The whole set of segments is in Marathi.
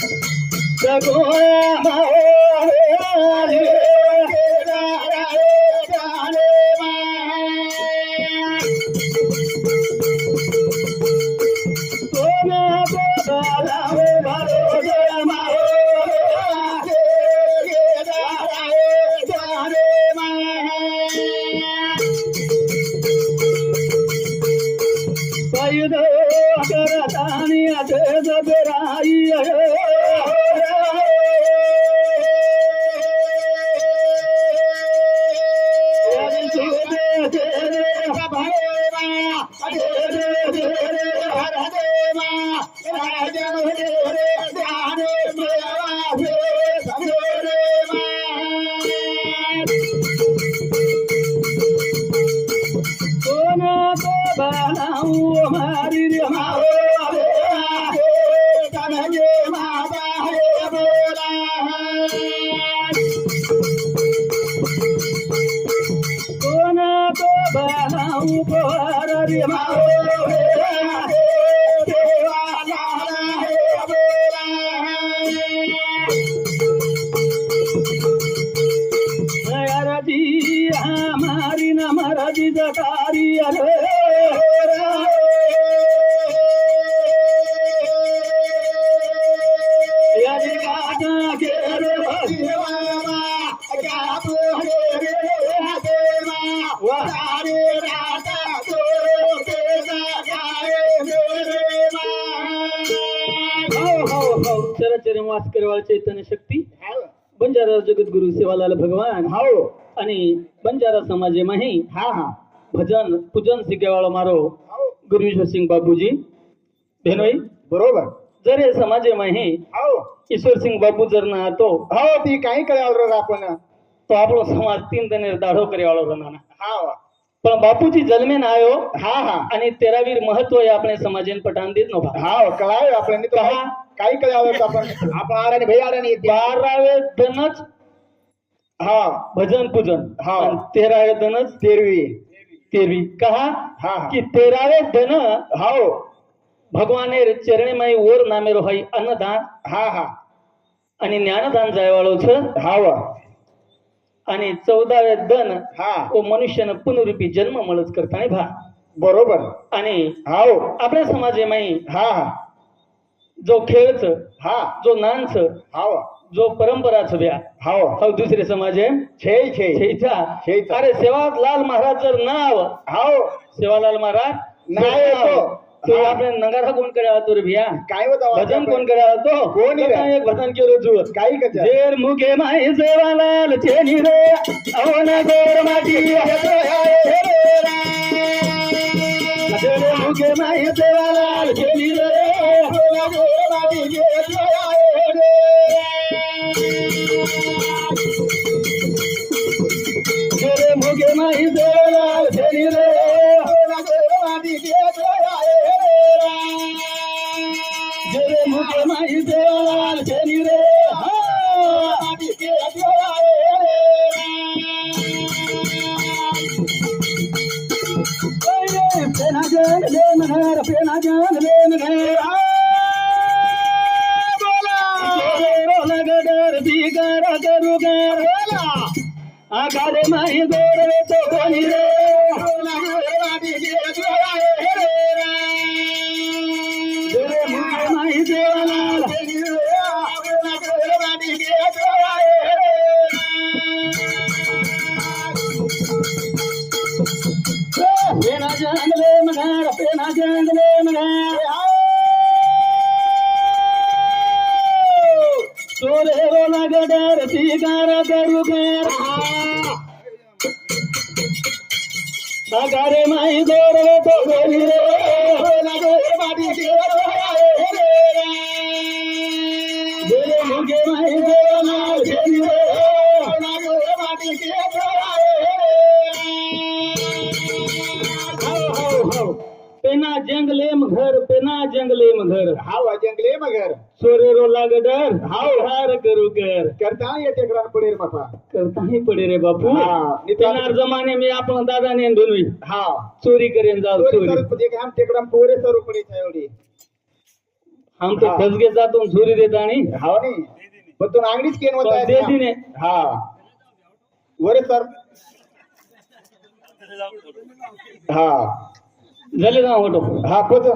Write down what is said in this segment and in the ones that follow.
The Thank you. आचार्य मास्करवाळ चैतन्य शक्ती बंजारा जगद्गुरु सेवालाल भगवान हाओ आणि बंजारा समाज माही हा हा. भजन पूजन सिकेवाळ मारो गुरुविश्वर सिंग बाबूजी भेनोई. बरोबर. जर हे समाज माही हाओ ईश्वर सिंग बाबू जर ना तो हा ती काही कळ्यावर आपण. तो आपला समाज तीन दने दाढो करे करेवाळो ना पण बापूजी जन्मे ना आयो हा हा. आणि तेरावीर महत्त्व या आपण समाजेन पटान देत नव्हता. हा कळाय आपण काही काही आवडतो आपण. आपण आराने भाई बारावे दनच हा. भजन पूजन. हा. आणि तेरावे धनच. तेरवी. तेरवी. कहा? हा की तेरावे धन हो. हाओ भगवाने चरणमय ओर नामे रोहाई अन्नदान. हा हा. आणि ज्ञानदान जायवाळोच. हावा आणि चौदावे धन. हा. तो मनुष्यानं पुनरुपी जन्म मळच करताय भा. बरोबर. आणि हाव हो. आपल्या समाजे माई हा हा. जो खेळच हा. जो नानच हा जो परंपराच व्या. हाव. हाव दुसरे समाज. आहे छे छे छेचा अरे सेवा लाल महाराज जर नाव हाव. सेवालाल महाराज नाव नगारा कोणकडे तो रे भैया? काय होता भजन कोणकडे तो कोण एक भजन के तू काय कचा जेर मुगे माय सेवालाल चेनी रे. गोर माटी रे मुगे माय चेनी रे. अवन गोर माटी करता येते पडेल बापा? पडे रे बापू. हा. येणार जमाने मी आपण दादा ने धुनवी. हा. चोरी करेन जाऊ चोरी चोरी. म्हणजे आमच्या ग्राम पोरे स्वरूपणीच्या एवढी. हम खजगे जातो चोरी देत आणि? हा नाही पण तू केन हो, देती हा वर सर हा. झाले ना होतो हा कोच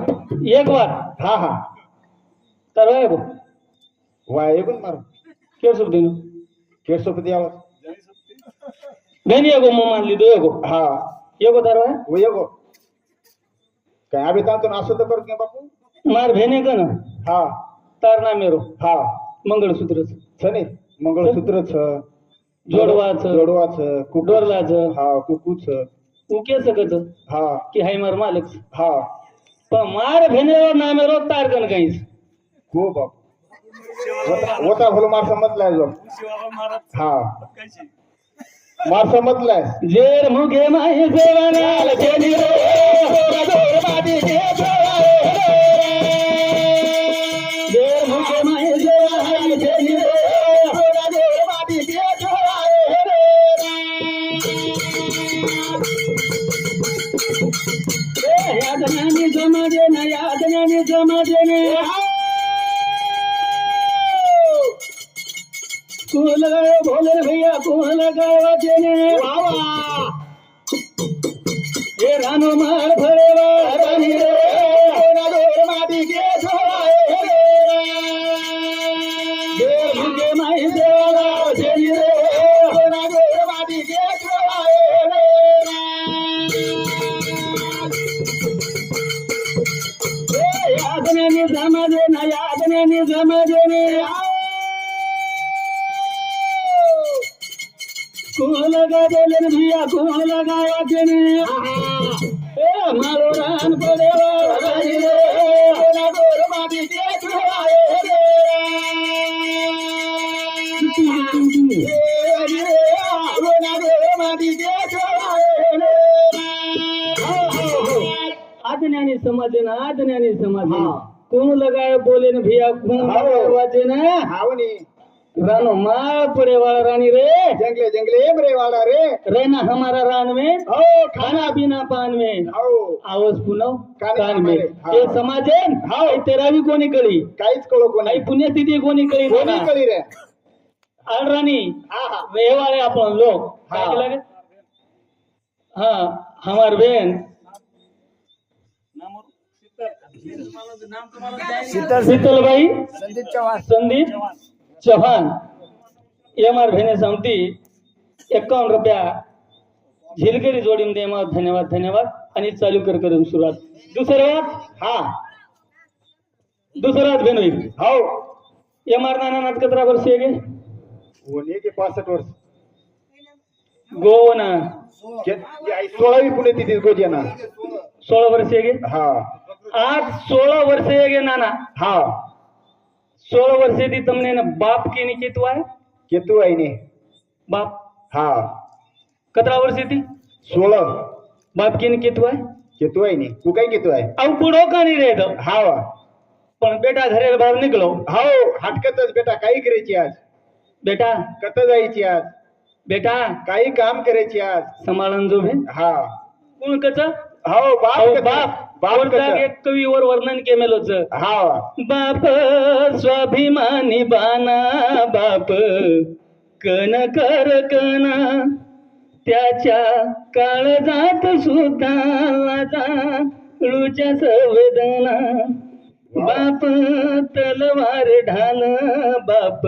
एक वार हा हा. तर वाय बघ. वा एकूण मारू. ಕೇಳಿ ಸುಪ್ತಿ ಕೇಳಿ ಸುಪ್ತಿ ಯಾವ ಗನಿ ಯೋಗೋ ಮೋ मानली योगो हा योगो दारवा वो योगो काय आम्ही तांतो नाश्ता तर करत नाही बापू? मार भेने का ना? हा। तारणा मेरो। हा। छ। छने मंगळसूत्रच छ। जोडवाच। कुकडोरलाच हा कुकूच उकेच कच हा। की हाय मार मालिक हा। पण मार भेने ना मेरो तारकन काहीच हो बापू। होता भलो मार समजलाय जो. हा. मार समजलाय जेर मुगे माही सेवनाल એ રાનો માર ભરેવા રાની રે, એના ડોર માટી કે છોરાય રે જે ભૂગે માઈ દેવા ને યાદ ને નિઝમ ને યાદ घूम लगा दे ले खून लगादेले लगाया के नी आ ए मारो रान पडेवा रे तेरा गोर माटी ते छुवाए देरा आज्ञानी समाज ना आज्ञानी समाज कोण लगाया बोले ना भैया खून हो. लगाया जे ना हावनी. रानो मा पुरे वाला रानी रे. जंगले जंगले बरे वाला रे. रहना हमारा रान में हो. खाना पीना पान में. हो. आवाज पुनव कान में ये समाज आहे तेरावी कोणी कोलो काहीच कळो पुण्य पुण्यतिथी कोणी करी कोणी करी रे? आड राणी. वेवाळे आपण लोक. हा. हमार बहन शीतल भाई. संदीप चौहान संदीप. चव्हाण एम आर भेने समती एकावन्न रुपया झिलगरी जोडीमध्ये एम धन्यवाद धन्यवाद. आणि चालू कर करून सुरुवात. दुसरं हा. दुसरं भेन होईल हो. एम आर नाना नाटकत्रा वर्षी आहे गे होणे की पासष्ट वर्ष? गोवना. सोळावी पुणे तिथे गोजना सोळा वर्षी आहे हा. आज सोळा वर्ष आहे गे नाना? हा. सोळा वर्षे ती તમને ને બાપ કે ની કીધું આય केतू आहे ने બાપ हा કતરા વર્ષે થી सोळा બાપ કે ની કીધું આય केतू आहे ने तू काय केतू आहे આવું પૂડો કાની રહે તો हा वा. પણ બેટા ઘરે બહાર નીકળો हो हटकतच बेटा काही करायची आज બેટા कत जायची आज બેટા काही काम करायची आज સંભાળન જો ભે हा કોણ કચ हो बाप कच. बाप. बाप वरचा कच. एक कवीवर वर्णन केलेलोच? हा. बाप स्वाभिमानी बाना बाप. कन कर कन त्याच्या काळजात सुद्धा लाजाळूच्या संवेदना. बाप तलवार ढाल बाप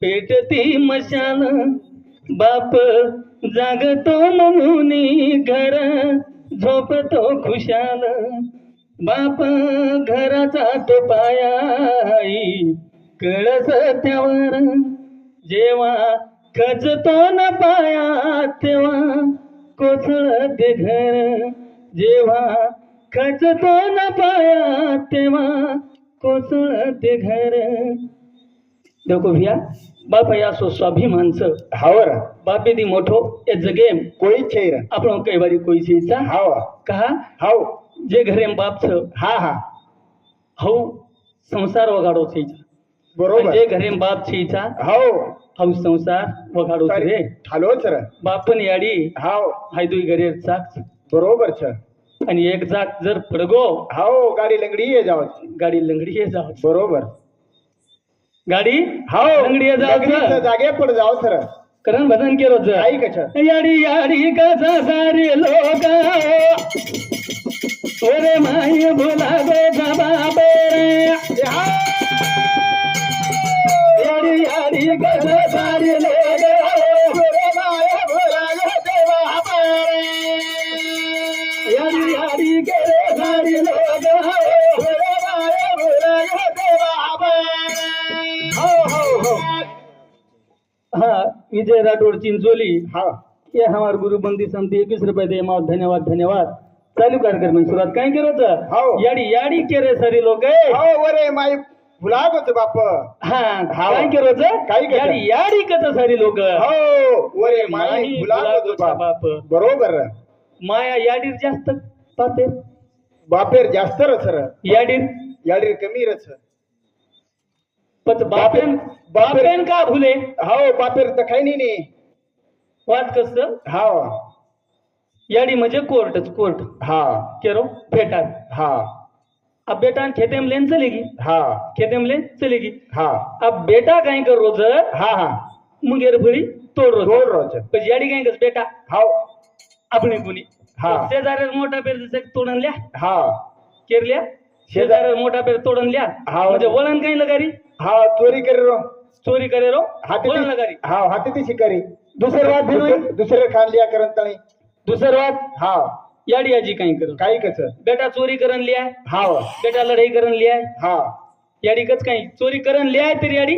पेटती मशाल. बाप जागतो म्हणून घर. झोपतो खुशाल. बाप घराचा तो पायाई. कळस त्यावर. जेव्हा खचतो न पाया तेव्हा कोसळते घर. जेव्हा खचतो न पाया तेव्हा कोसळते घर. देखो भैया. बाप या सो स्वाभिमानचं हावर. બાપે થી મોટો એ જગે कोळी छैर આપણો કઈ વારી કોઈ છે ઈચ્છા हाव કહા हाव જે ઘરે એમ બાપ છે हा हा હવ સંસાર વગાડો છે ઈચ્છા बरोबर જે ઘરે એમ બાપ છે ઈચ્છા हाव હવ સંસાર વગાડો છે રે ठालो सर બાપની યાડી हाव હાયદુઈ ઘરે સાક છે. बरोबर छ आणि एक जात जर पडगो हो गाडी लंगडी ये जावची गाडी लंगडी ये जाव बरोबर गाडी हो लंगडी ये लंगडीचं जाव जागे पड जाव सर करण भजन केलं होतं आई कशा याडी याडी कसा सारे लोक. ओरे माई बोला गो बाबे याडी याडी कसा सारे लोक. विजय राठौड़ चिंचोली हा. ये हमारे गुरु बंदी समिति इक्कीस रुपए दे माओ धन्यवाद धन्यवाद. चालू कार्यक्रम में शुरुआत काय केलं हो. होतं याडी याडी केरे सारी लोक हो वरे माई फुला होत बाप. हा हो. काय केलं काय केलं? याडी याडी कथ सारी लोक. हो वरे माई फुलागोचा होत बाप. बाप. बरोबर. माया याडीर जास्त पाते बापेर जास्त रच र याडीर? याडी कमी रच पत बापेन बापेन का भुले? हो बापेर तर काही नाही नी. वाद कस? हा. याडी म्हणजे कोर्टच कोर्ट. हा. केरो फेटा हा. अब बेटा खेते में लेन चलेगी? हा. खेते में लेन चलेगी? हा. अब बेटा काय कर रोज हा हा. मुंगेर फळी तोड रोज. दोन रोज. पण याडी काय कर बेटा? हो. आपणी कुणी हा. शेजाऱ्याला मोठा पेर जसं तोडून लिया. हा. केरल्या? शेजाऱ्याला मोठा पेर तोडून लिया. हा. म्हणजे वळण काही लगारी? हा चोरी करी रो. चोरी करे रो? हाती वळण लगारी हा हाती ती शिकारी. दुसरं वाद दुसरे खानलिया करंतळी दुसरं वाद हा. याडी आजी काही कर काही कच बेटा चोरी करण लिया हा. बेटा लढाई करण लिया हा. याडी कच काही? चोरी करण लिया तरी याडी?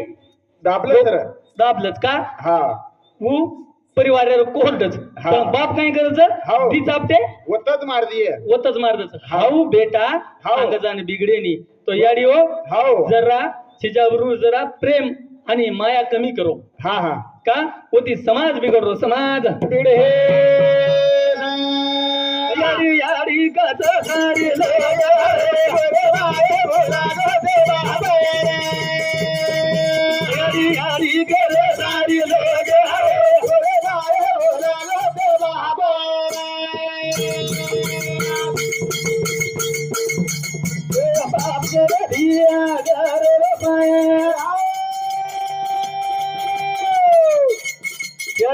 दाबलं तर. दाबलच का? हा. वो परिवार कोर्टच. हा. बाप काय करायचं हो. ती चापते? वतच मार दिये ओतच मारत हाऊ बेटा हाऊ. अंगजान बिगडेनी तो याडी हो हो जरा तिच्यावरून जरा प्रेम आणि माया कमी करो हा हा का होती समाज बिघडतो समाज पिढे याडी कथ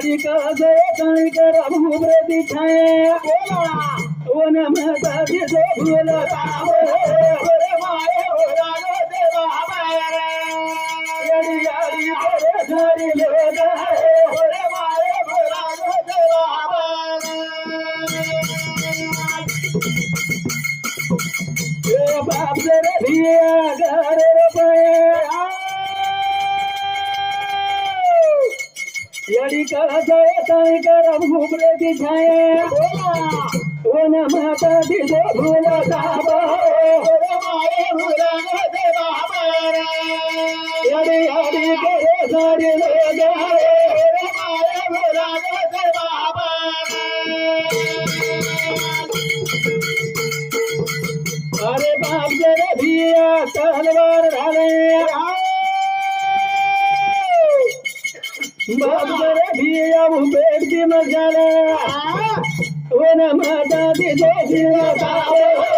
याडी का जय काय कर भूब्र दिखाए ओन माता दिसो फुल याडी याडी कर सारी बाप जरा भिया घर याडी का जय काय कर भूब्र हरे हरे माता दिसो फुल याडी अरे बाप जरा भिया तलवार ढाले बाप जरा भिया वो पेट की मजाले ओन माता दिसो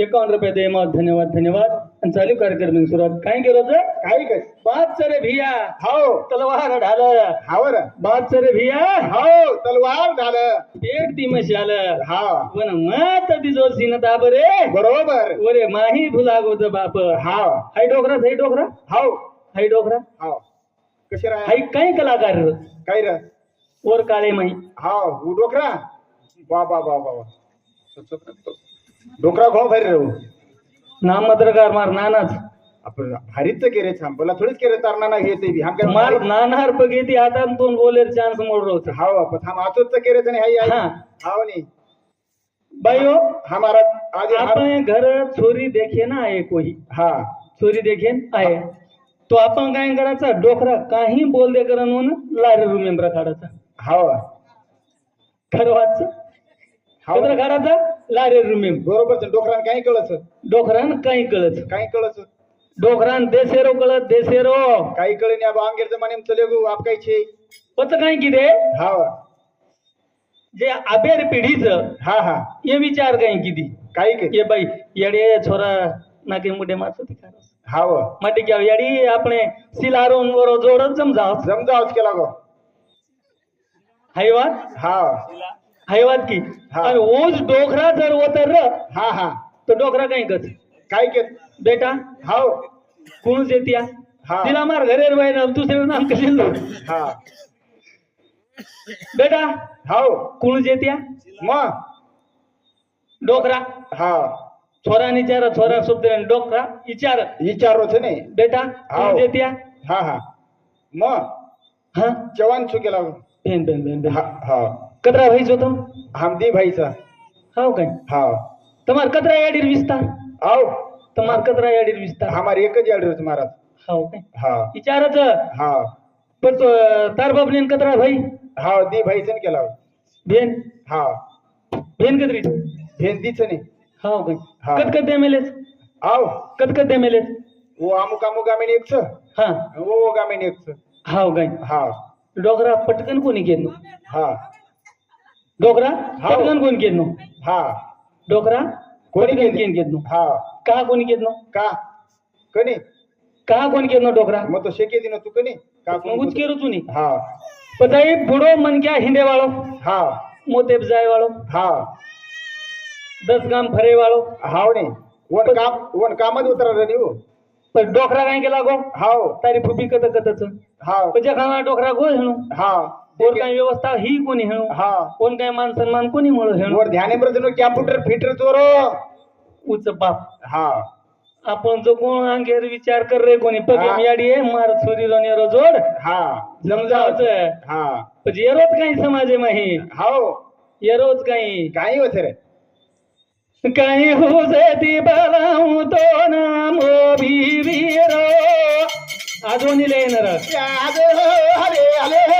एकावन्न रुपये दे मत धन्यवाद धन्यवाद. आणि चालू कार्यक्रम सुरुवात काय केलं होतं? काही कस बात सरे भिया. हो. तलवार ढालं हावर बात सरे भिया. हो. तलवार झालं पेट ती मशाल हा. पण मत दिजो सीन ताब रे. बरोबर. ओरे माही भुलागोत बाप. हा. हाय डोकरा हाय डोकरा. हो. हाय डोकरा. हो. कशी राह हाय काय कलाकार. काय र वर काळे माई हा. उ डोकरा. वा वा वा वा वा. डोकरा घोळ भारी रे हो. नाम मद्रकार मार नानाच. आपण हरित केरे छान बोला थोडीच केरे तारणा ना घेते बी. हम काय मार नानार पगेती हातात दोन बोलेर चान्स मोड रोज हाव आपण थांब आतोच केरे तर हाई हा. हाव नी. भाई हो. हमारा आज अपने घर छोरी देखे ना आहे कोई हा. छोरी देखे आहे. तो आपण काय करायचा? डोकरा काही बोल दे करण म्हणून लारे रुमेंद्र काढायचा. हाव. खरवाच हाव. कत्र काढायचा? लारे रुमे. बरोबर डोकरान काही कळच डोकरान काही कळत. काही कळच डोकरान देसेरो कळत देसेरो. काही कळे नाही. आबा आंगेर जमाने चले गो आप काही छे पत काही किदे हा जे आबेर पिढीच हा हा. ये विचार काही किदी काही के ये बाई येडे छोरा नाके मुडे मारतो ती हाव मटे क्या याडी आपणे सिलारोन वरो जोडत जमजाव जमजाव केला गो. हाय वा. हा हैवान की। हा. आणि डोकरा जर उतरलं हा हा। तो डोकरा काय गच काय के बेटा? हाव कोण येत्या हा. तिला मार घरेर बाहेर तू दुसरे नाम कशी हा। बेटा? हाव कोण येत्या मग डोकरा हा। छोरा निचार छोरा शब्द आणि डोकरा इचार। विचारो છે ને बेटा हाव. कोण हा हा। मग हा। जवान चुकेला बेन बेन बेन बेन. हा हा। कतरा भाई जो तो हमदी भाईचा हाव काय हा તમાર કતરા યાડીર વિસ્તાર આવ તમાર કતરા યાડીર વિસ્તાર અમાર એક જ એડ્રેસ મારા હાવ काय હા विचारच હા पण तो तार बापने कतरा भाई हा दी भाई છે ને કેલા भेन हा भेन कतरी भेंदी છે ને हाव काय हा. कत कत मेलेस આવ कत कत मेलेस ઓ અમુક અમુક ગામીને એક છે हा ઓ ઓ ગામીને એક છે हाव काय હા डोकरा पटकन कोणी केनो હા डोकरा? हाव. पटकन कोणी केनो હા डोकरा? कोणी पटकन केनो? केनो હા का कोणी केनो का? कनी का कोणी केनो डोकरा? मग तो शेके दिनो तू कनी का मग उच केरो तुनी. हा. पताई बुडो मन क्या हिंडे वाळो हा. मोतेब जाय वाळो हा. दस गाम फरे वाळो हाव ने. वन काम वन कामच उतरा रे नीव पण डोकरा काय केला गो? हाव. तारी फुबी कत कतच हाव. म्हणजे खावा डोकरा गो हेणू हा. कोण काय व्यवस्था ही कोणी हेणू हा. कोण काय मान सन्मान कोणी म्हणू हेणू वर ध्याने कॅम्प्युटर फिटर चोरो. उच बाप. हा. आपण जो कोण अंगेर विचार कर रे कोणी. हा. पगे याडी आहे मार छोरी रोनेरो जोड. हा. समजावच. हा. येरोच काही समाजे माही. हाव येरोच काही. काही होत रे. काही हो ती बलाऊ तो नाम वीरो अजून येणार हरे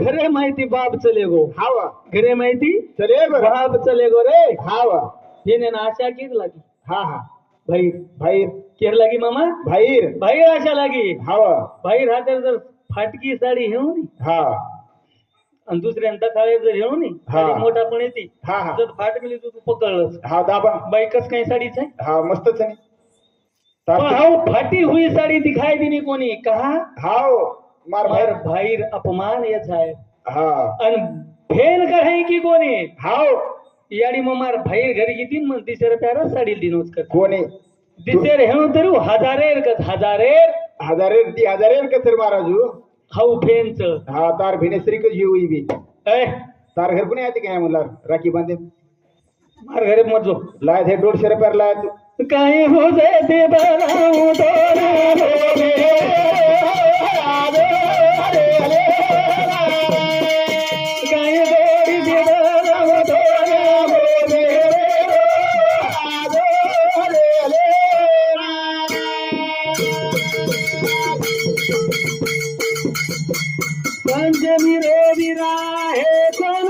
घरे माहिती बाप चले गो. हावा. घरे माहिती चले बर बाप चले गो रे. हावा. येणे ना आशा केर लागी? हा हा. भाई भाईर केर लागी मामा? भाईर भाई आशा लागी. हावा. भाई राहते जर फाटकी साडी हेऊ नी हा. आणि दुसऱ्यांदा खाळे जर हेऊ नी हा. साडी मोठा पण येते हा हा. जर फाट मिली तर तू पकडलंस. हा दाबा. बाई कस काही साडीच आहे हा मस्तच आहे हाव फाटी हुई साडी दिखाई दिनी कोणी. कहा? हाव. मार भाईर अपमान येत आहे हा। आणि फेल कराय की कोणी हाव याडी मग मार भाईर घरी किती मग तिसऱ्या प्यारा साडी दिनोच कर। कोणी दिसेर हेणू तरू हजारेर कस हजारेर हजारे ती हजारे कसर महाराजू हाऊ फेनच हा तार भिनेश्री का जीव बी ए तार घर कोणी आहे काय म्हणला राखी बांधे। मार घरे मजो लायत हे दोनशे रुपयाला लायत तू काही हो जाय ते बनाऊ ते बनाऊ पंचमी रे विरा हे कोण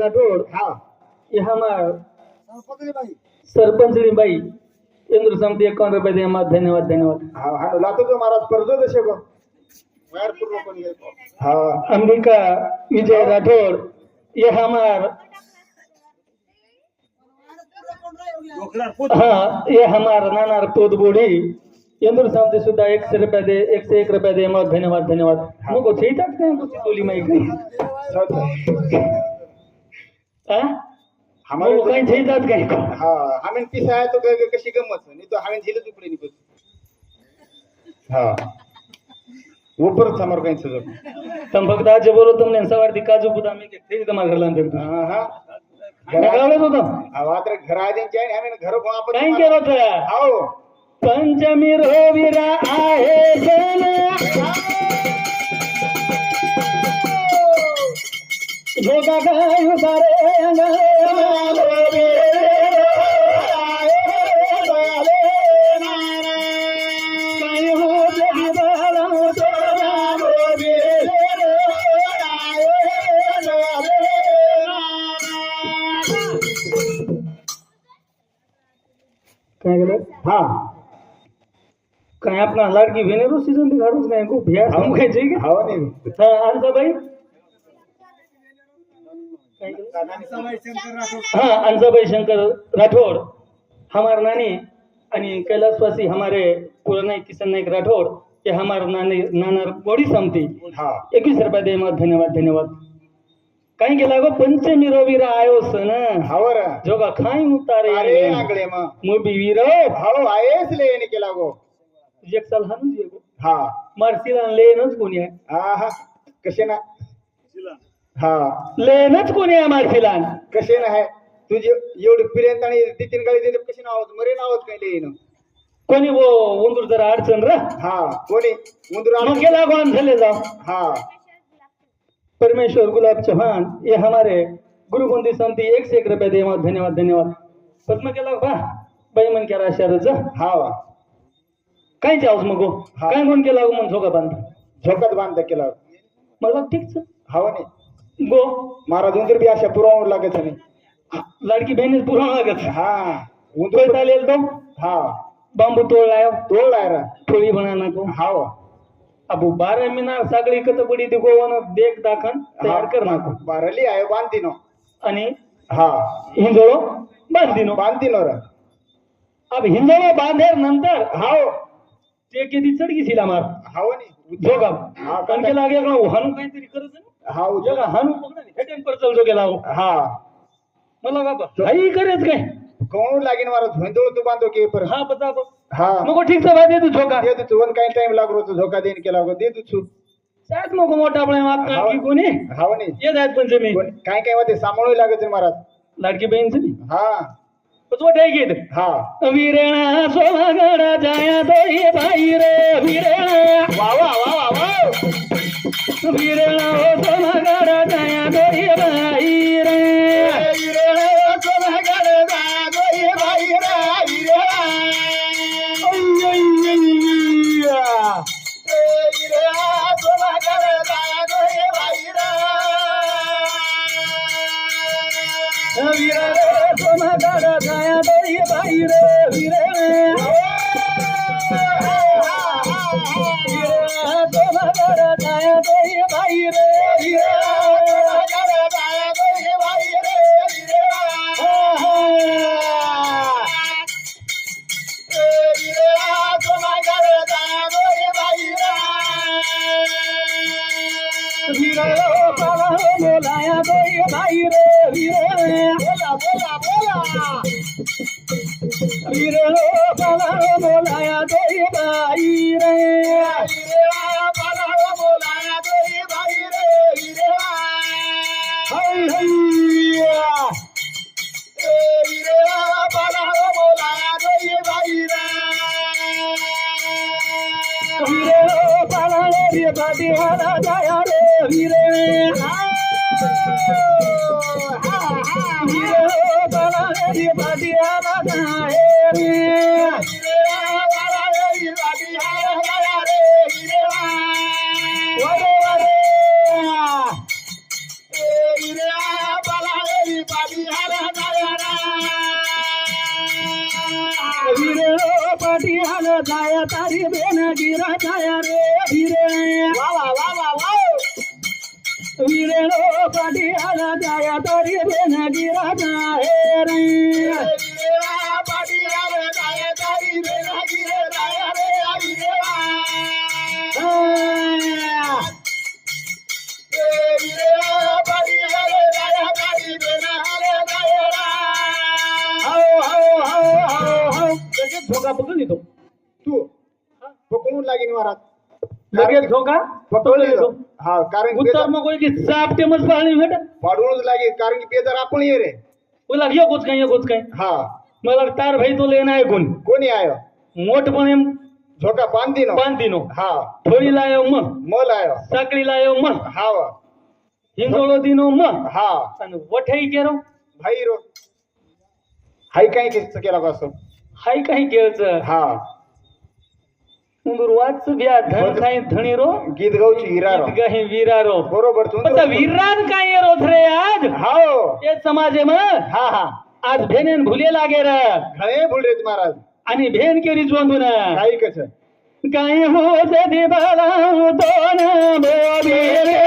राठौड़ हाँ. ये हमार सरपंच बाई. इंद्र समिति इक्यावन रुपये दे हमारा धन्यवाद धन्यवाद। हाँ हाँ लातो तो महाराज कर्ज देशे को वायर पूर्ण कोणी आहे? हाँ. अंबिका विजय राठौड़ ये हमार हाँ ये हमार नानार पोत बूढ़ी इंद्र समिति सुद्धा एक सौ रुपये दे एक से एक रुपये दे हमारा धन्यवाद धन्यवाद। मुझको ठीक ठाक कुछ टोली में कहीं। हाँ. हमारे मुझको कहीं ठीक ठाक कहीं को हाँ हमें पिसा तो क- कशी गंमत नाही तो हमें झेलत उपडे निघत हाँ। ऊपर समोर काही घरला आणतो हाँ हाँ घरावलंच होतं हा तर घर आजचे आहे आम्ही घर कोण आपण काय केलं होतं हो पंचमी रोविरा आहे जन जोगा गाय सारे काय केलं हा काय आपला लाडकी व्हेनेरो सीझन दिखाडूच काय खूप भ्या सांगू काय ठीक आहे हो नाही हा आमचा बाई हाँ अंसाबाई शंकर राठौड़ हमारे नानी आणि कैलाशवासी हमारे पुराने किशन नायक राठौड़ ये हमारे नानी नाना बॉडी समती हा. एकवीस रुपये दे मग धन्यवाद धन्यवाद. काही गेला गो पंचमी रवीरा आयो सन हावर जोगा खाई उतारे अरे आगळे मग. मुबी वीर हो आहेच लेने केला गो. एक साल हानूच ये गो. हा. मार्सिला लेनच कोणी आहे हा हा. कसे ना? हा. लेनच कोणी आहे मार्सिला कसे ना आहे तुझी एवढी पिरेंत आणि ती तीन गाडी दिली कशी नाव मरे नावच काही लेन कोणी वो उंदूर जरा अडचण रा? हा कोणी? उंदूर मग गेला कोण झाले जाऊ. हा. परमेश्वर गुलाब चौहान ये हमारे गुरुबंदी समिति एक से एक रुपये दे मग धन्यवाद धन्यवाद. पद्म केला बा बाई मन केला शहरच हा काय जाऊस मग हा. काय कोण केला गो मन झोका बांध? झोकात बांधता केला. मला ठीकच हवा नाही गो महाराज उंदीर बी अशा पुरवून लागत नाही लाडकी बहिणीच पुरा लागत हा. उंदीर चालेल तो? हा. बांबू तोडलाय तोडलाय रा. ठोळी बना नको हाव अबू बारा मिनार सगळी कत पडी ती गोवन देख दाखन तयार कर नको बारली आहे बांधतीनो आणि हा. हिंजोळो बांधिनो. बांधतीनो रा. अब हिंजोळो बांधेर नंतर हाव ते किती चढगी शिला मार हाव नाही जोगा हा, कारण लागे हानू काहीतरी करत हानू हेटेन पर हा. मला का काही करेच काय? कोण लागेन महाराज धोंदोळ तू बांधो के पर हा बता बघ. हा. मग ठीक से बात तू झोका. दे तू वन काही टाइम लागलो तो झोका देईन केला दे तू मग मोठा कोणी येत आहेत पंचमी काय काय होते सांभाळू लागत महाराज लाडकी बहीण हा. आहे घेत हा. वीरणा सोमागडा जाया दोई बाई रे वीरणा. वा वा वा वा वा. वीरणा ओ सोमागडा जाया दोई बाई रे. वीरणा पाला बोलाया दोई बाई रे वीरणा वीरणा पाला बोलाया दोई बाई रे Yeah. पाटी रे वरे आलं जाया तारी बेन गिरा जाय रे भिरे. वा वा वा वा वा. विरेलो पाटी आला जाय तारी बेन गिरा जाय रे. झोका पकडून येतो तू पकडून लागेल महाराज लगेच झोका पकडून येतो हा कारण की उत्तर बेजार- मग की साप टेमच पाळणी भेट. पाडूनच लागेल कारण की बेजार आपण ये रे बोला ये कुछ काय ये कुछ काय हा. मला तार भाई तो लेना आहे कोण? कोणी आयो? मोठपणे झोका बांधी नो बांधिनो. हा. थोडी लायो मग मल आयो. साकळी लायो मग हा वा. हिंगोळो दिनो मग हा. आणि वठाई केरो. भाई रो. हाय काय केस केला का असं हाय काही केळच. हा. उंदूर वाच ब्या धन खाई धणी रो. गीत गावची हिरा रो. गही वीरा रो. बरोबर आता वीरान काय रोथ रे आज? हाव ते समाजे मग? हा हा. आज भेनेन भुले लागे र. घणे बुलरेत महाराज. आणि भेन केली जोंदून. काही कसं काय हो दे बाला दोन बोबी रे.